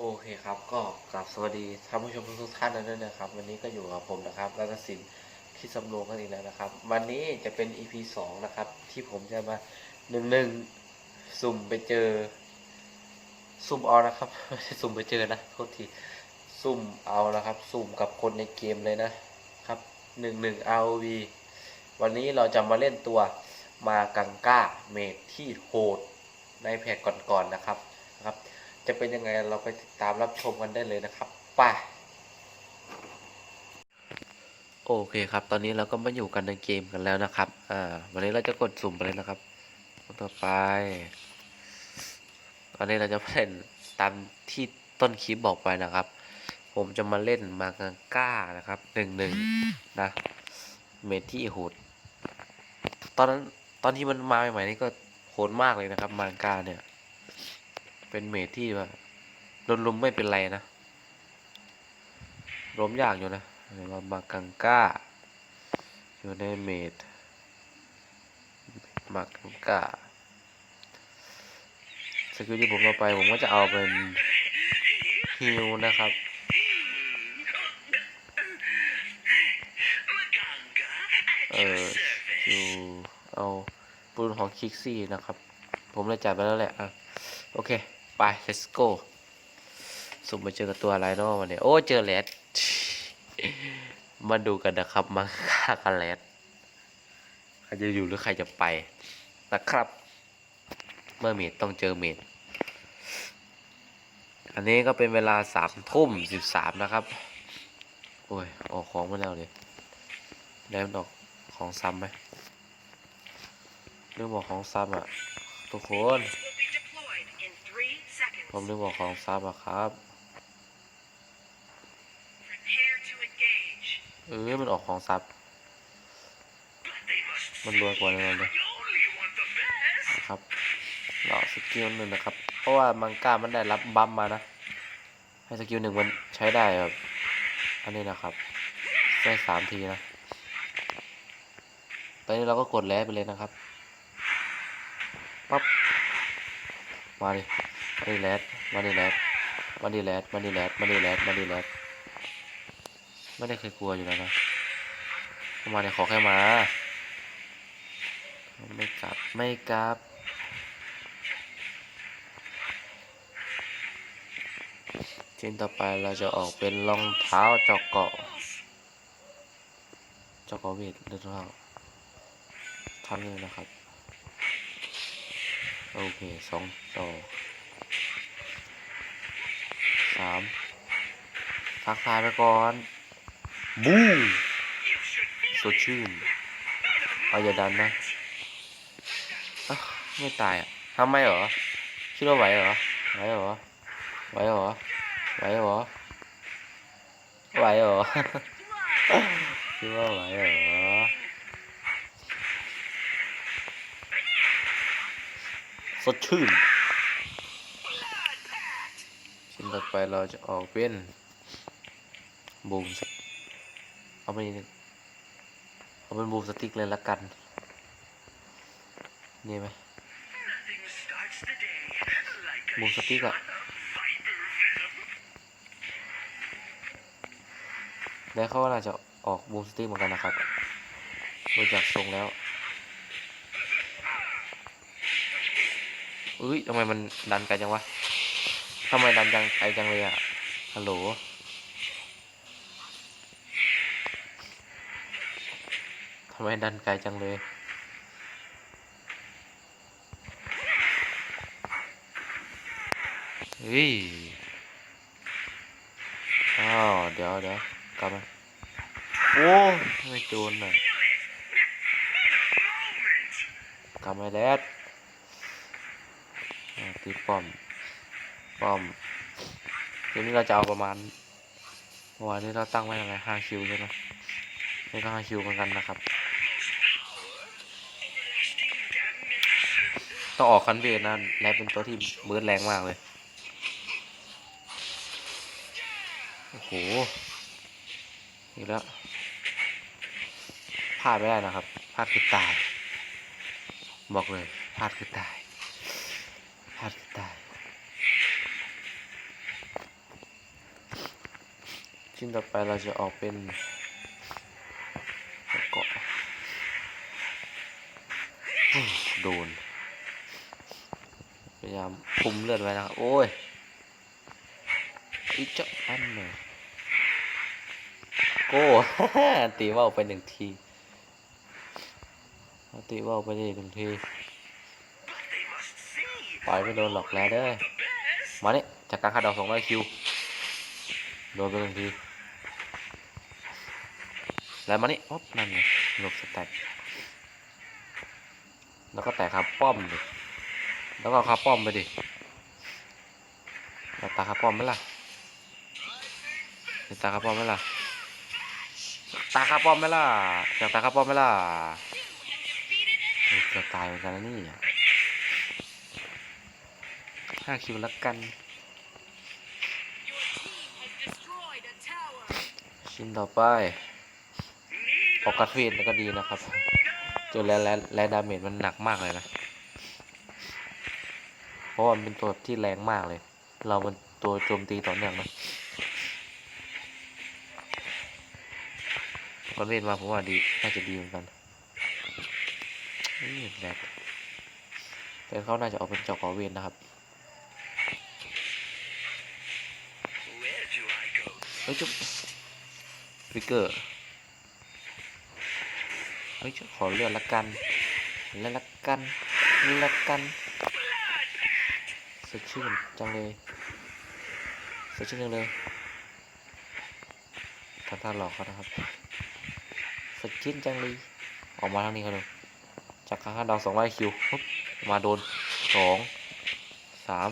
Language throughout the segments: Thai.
โอเคครับก็กราบสวัสดีท่านผู้ชมทุกท่านด้วยนะครับ วันนี้ก็อยู่กับผมนะครับรัตนสินที่สำโรงกันอีกแล้วนะครับ วันนี้จะเป็น EP สองนะครับ ที่ผมจะมาหนึ่งหนึ่งสุ่มไปเจอ สุ่มเอานะครับไม่ใช่สุ่มไปเจอนะโทษทีสุ่มเอานะครับ สุ่มกับคนในเกมเลยนะครับหนึ่งหนึ่ง ROV วันนี้เราจะมาเล่นตัวมากังก้าเมดที่โหดในแพทก่อนๆนนะครับ จะเป็นยังไงเราไปติดตามรับชมกันได้เลยนะครับไป่ะโอเคครับ ตอนนี้เราก็มาอยู่กันในเกมกันแล้วนะครับ อ่า วันนี้เราจะกดสุ่มไปเลยนะครับ ต่อไป ตอนนี้เราจะเล่นตามที่ต้นคลิปบอกไปนะครับ ผมจะมาเล่นมากังก้านะครับหนึ่งหนึ่งนะ เมทที่โหด ตอนนั้น ตอนที่มันมาใหม่ๆนี่ก็โหดมากเลยนะครับ มากังก้าเนี่ย เป็นเมทที่ว่าโดนลุมไม่เป็นไรนะล้มยากอยู่นะเรามากังก้า อยู่ในเมทมากังก้าสกิลที่ผมเอาไปผมก็จะเอาเป็นฮิลนะครับเออฮิวเอาปืนของคิกซี่นะครับ ผมเลยจัดไปแล้วแหละอะโอเค ไป let's go สุ่มมาเจอกับตัวอะไรเนาะวันนี้ โอ้เจอแรดมาดูกันนะครับมาฆ่ากันแรดใครจะอยู่หรือใครจะไปนะครับ เมื่อเมดต้องเจอเมดอันนี้ก็เป็นเวลาสามทุ่มสิบสามนะครับ โอ้ย ออกของมาแล้วเลยได้มันออกของซ้ำไหมเรื่องบอกของซ้ำอะ ทุกคน ผมนึกว่าของซับอะครับ Prepare to engage. เออ มันออกของซับ มันรวยกว่าเลยเลยนะครับเราสกิลหนึ่งนะครับ เพราะว่ามังก้ามันได้รับบัมมานะ ให้สกิลหนึ่งมันใช้ได้แบบอันนี้นะครับได้สามทีนะ ตอนนี้เราก็กดแลไปเลยนะครับ ปั๊บ มาดิ มาดิแลดมาดิแลดมาดิแลดมาดิแลดมาดิแลดมาดิแลดไม่ได้เคยกลัวอยู่แล้วนะเข้ามาเนี่ยขอแค่มา ไม่กลับ ไม่กลับชิ้นต่อไปเราจะออกเป็นรองเท้าเจอกเกาะเจอกเกาะเวทหรือเปล่าทันเลยนะครับ โอเคสองต่อ สามทักทายไปก่อน บูสดชื่นเอาอย่าดันนะอ๊ะไม่ตายอะทำไมเหรอคิดว่าไหวเหรอไหวเหรอไหวเหรอไหวเหรอไหวเหรอคิดว่าไหวเหรอสดชื่น ชิ้นต่อไปเราจะออกเป็นบูมเอาไปเอาเป็นบูมสติ๊กเลยละกันนี่ไหมบูมสติ๊กอะแล้วเขาว่าน่าจะออกบูมสติ๊กเหมือนกันนะครับดูจากทรงแล้วเอ้ยทำไมมันดันไกลจังวะ ทำไมดันจังไกลจังเลยอะฮัลโหลทำไมดันไกลจังเลย เฮ้ย อ้าว เดี๋ยวเดี๋ยวกลับมา โอ้ไม่โจนน่ะกลับมาแล้วตีป้อม ป้อมทีนี้เราจะเอาประมาณวานนี้เราตั้งไว้อะไรห้าคิวใช่ไหมนี่ก็ห้าคิวเหมือนกันนะครับ ต้องออกคันเวทนะแลบเป็นตัวที่มืดแรงมากเลย โอ้โห อีกแล้วพลาดไม่ได้นะครับพลาดคือตาย บอกเลยพลาดคือตายพลาดคือตาย ชิ้นต่อไปเราจะออกเป็นเกาะโดน พยายามคุมเลือดไว้นะครับ โอ้ยอีจะอันหนึ่งโก้ตีว่าวไปหนึ่งทีตีว่าวไปได้หนึ่งทีปล่อยไม่โดนหรอกแล้วเด้อมาเนี่ยจากการคาดดอกสองร้อยคิว โดนไปหนึ่งที แล้วมานี่อ๊อบนั่นไงหลบสแต็กแล้วก็แตกคาป้อมดิแล้วก็เอาคาป้อมไปดิอยากตาคาป้อมไหมล่ะอยากตาคาป้อมไหมล่ะตาคาป้อมไหมล่ะอยากตาคาป้อมไหมล่ะเฮ้ยจะตายเหมือนกันนะนี่ห้าคิวแล้วกันชิ้นต่อไป ออกกัดเวทแล้วก็ดีนะครับจนแล้วแล้วและดาเมจมันหนักมากเลยนะ เพราะว่ามันเป็นตัวที่แรงมากเลย เรามันตัวโจมตีต่อเนื่องนะกัดเวทมาผมว่าดี น่าจะดีเหมือนกันนี่แบกแต่เขาน่าจะออกเป็นจอกอเวทนะครับเฮ้ยจุ๊บฟิกเกอร์ เฮ้ยขอเลือดละกันเลือดละกันเลือดละกันสดชื่นจังเลยสดชื่นจังเลยทำท่าหลอกเขานะครับสดชื่นจังเลยออกมาทางนี้เขาดูจากข้างดาวสองร้อยคิวปุ๊บมาโดนสองสาม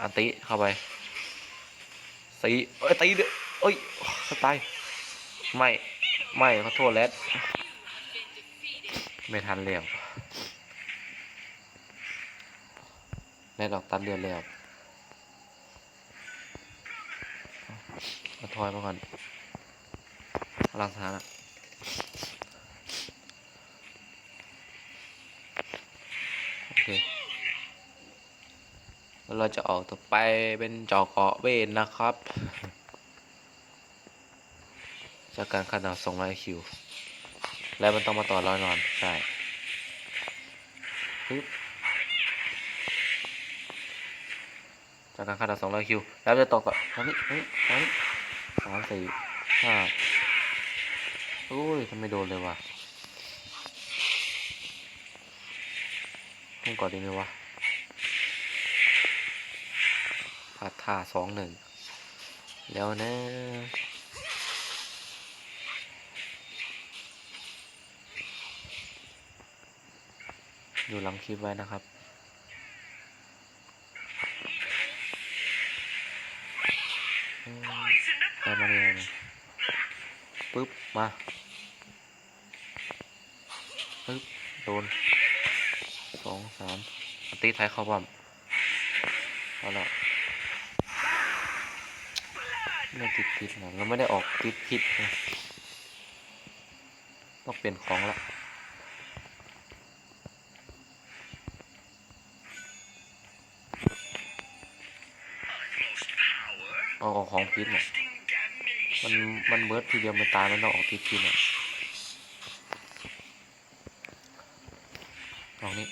อันติเข้าไปสีเอ้ยตีเด้อเอ้ยสไตล์ไม่ ไม่ขอโทษแล้ว ไม่ทันแล้วแลดออกตัดเลือดแล้วมาทอยมาก่อนพลังสานะโอเคเราจะออกต่อไปเป็นจอเกาะเวนนะครับ จากการขนาด200คิว แล้วมันต้องมาต่อร้อยนอนใช่ปึ๊บจากการขาด200คิว แล้วจะต่อกับอันนี้อันนี้อันนี้สามสี่ห้าโอ้ยทำไมโดนเลยวะขึ้นก่อนดีไหมวะพลาดท่าสองหนึ่งแล้วนะ อยู่หลังคลิปไว้นะครับ ได้มาเนี่ยนปึ๊บ มาปึ๊บ โดนสองสามตีท้ายเข้าปั๊มเอาละไม่ติดพิษนะเราไม่ได้ออกติดพิษนะต้องเปลี่ยนของละ เอาออกของพิษน่ะ Sting มันมันเบิร์ดทีเดียวมันตายมันต้องออกติดพิษน่ะลองนี้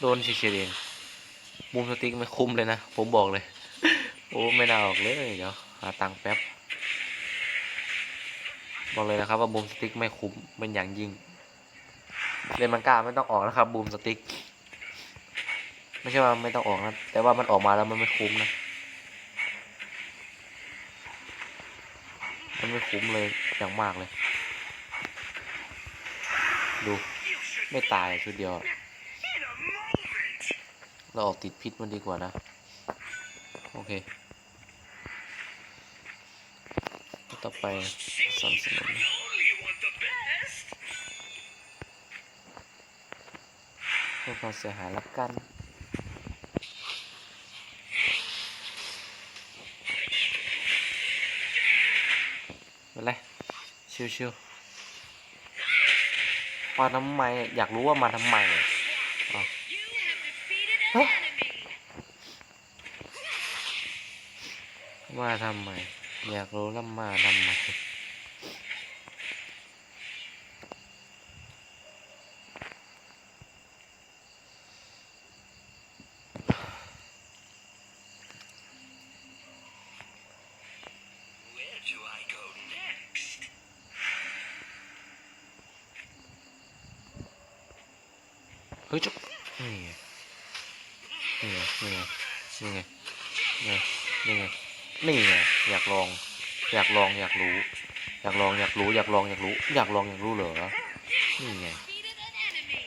โดนเฉยๆเองมุมสติ๊กไม่คุ้มเลยนะ ผมบอกเลย โอ้ ไม่น่าออกเลยเดี๋ยว หาตังค์แป๊บ บอกเลยนะครับว่าบูมสติ๊กไม่คุ้มเป็นอย่างยิ่ง เล่นมันกาไม่ต้องออกนะครับบูมสติ๊ก ไม่ใช่ว่าไม่ต้องออกนะ แต่ว่ามันออกมาแล้วมันไม่คุ้มนะ มันไม่คุ้มเลยอย่างมากเลย ดู ไม่ตายชุดเดียว เราออกติดพิษมันดีกว่านะ โอเค ต่อไปสนับสนุนเพื่อความเสียหายละกันอเป็นไรชิวๆมาทำไม อยากรู้ว่ามาทำไมอะ You have defeated an Huh? enemy. มาทำไม อยากรู้แล้วมาทำไม Where do I go next? เฮ้ยจุ๊บนี่ไงนี่ไงนี่ไงนี่ไงนี่ไงนี่ไง อยากลอง อยากลองอยากรู้ อยากลองอยากรู้ อยากลองอยากรู้ อยากลองอยากรู้เหรอนี่ไง Defeated an enemy.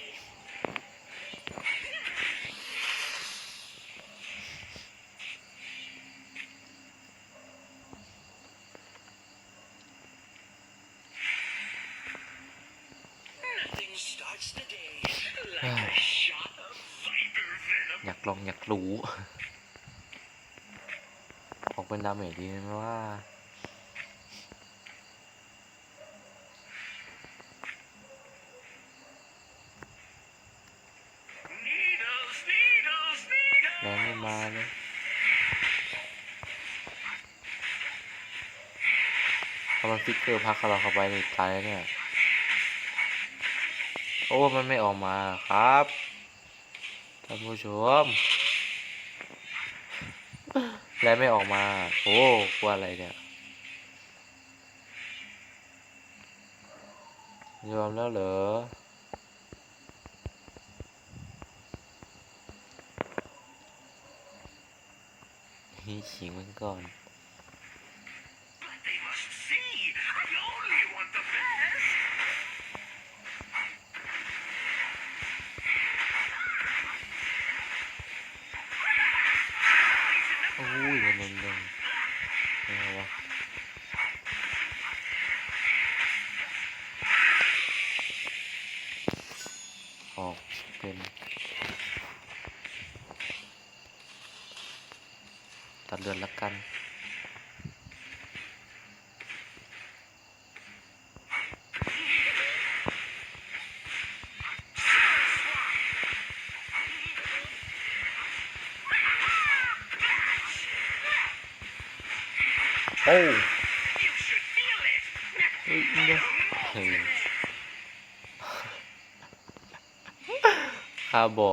Nothing starts the day like a shot of viper venom. อยากลอง อยากรู้ ออกเป็นดาเมจดีไหมว่า Needles, needles, แรงไม่มาเลยถ้ามันฟิกเกอร์พักเราเข้าไปในตายเนี่ย โอ้ มันไม่ออกมาครับท่านผู้ชม และไม่ออกมา โอ้กลัวอะไรเนี่ย ยอมแล้วเหรอ นี่ขิงมันก่อน โอ้ยมันมันมันยังไงวะออกเป็น ตัดเลือนละกัน ป้ฮาบอ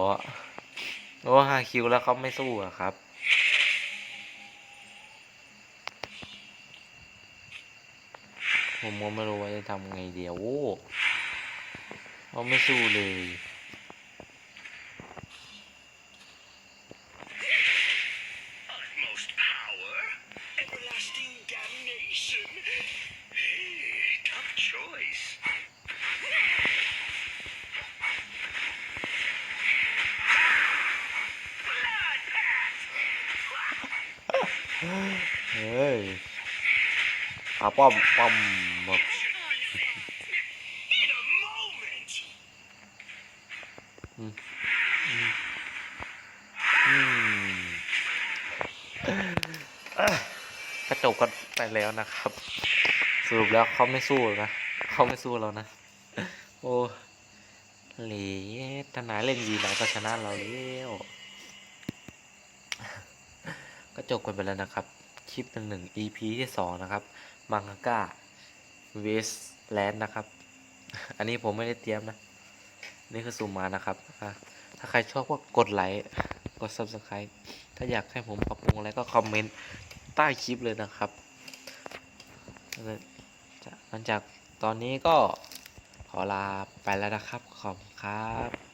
โอ้ห้าคิวแล้วเขาไม่สู้อะครับผมก็ไม่รู้ว่าจะทำไงเดียวโอ้เขาไม่สู้เลย อาป้อมป้อมแบบ In a moment. อืมกระจบกันไปแล้วนะครับ สรุปแล้วเขาไม่สู้นะเขาไม่สู้เรานะ โอ้เหลีทนายเล่นดีไหนก็ชนะเราแล้วก็จบกันไปแล้วนะครับ คลิปหนึ่งหนึ่ง EP ที่สองนะครับ มังกาเวสแลนด์นะครับ อันนี้ผมไม่ได้เตรียมนะ นี่คือสุ่มมานะครับ ถ้าใครชอบก็กดไลค์ กด subscribe ถ้าอยากให้ผมปรับปรุงอะไรก็คอมเมนต์ใต้คลิปเลยนะครับ หลังจากตอนนี้ก็ขอลาไปแล้วนะครับ ขอบคุณครับ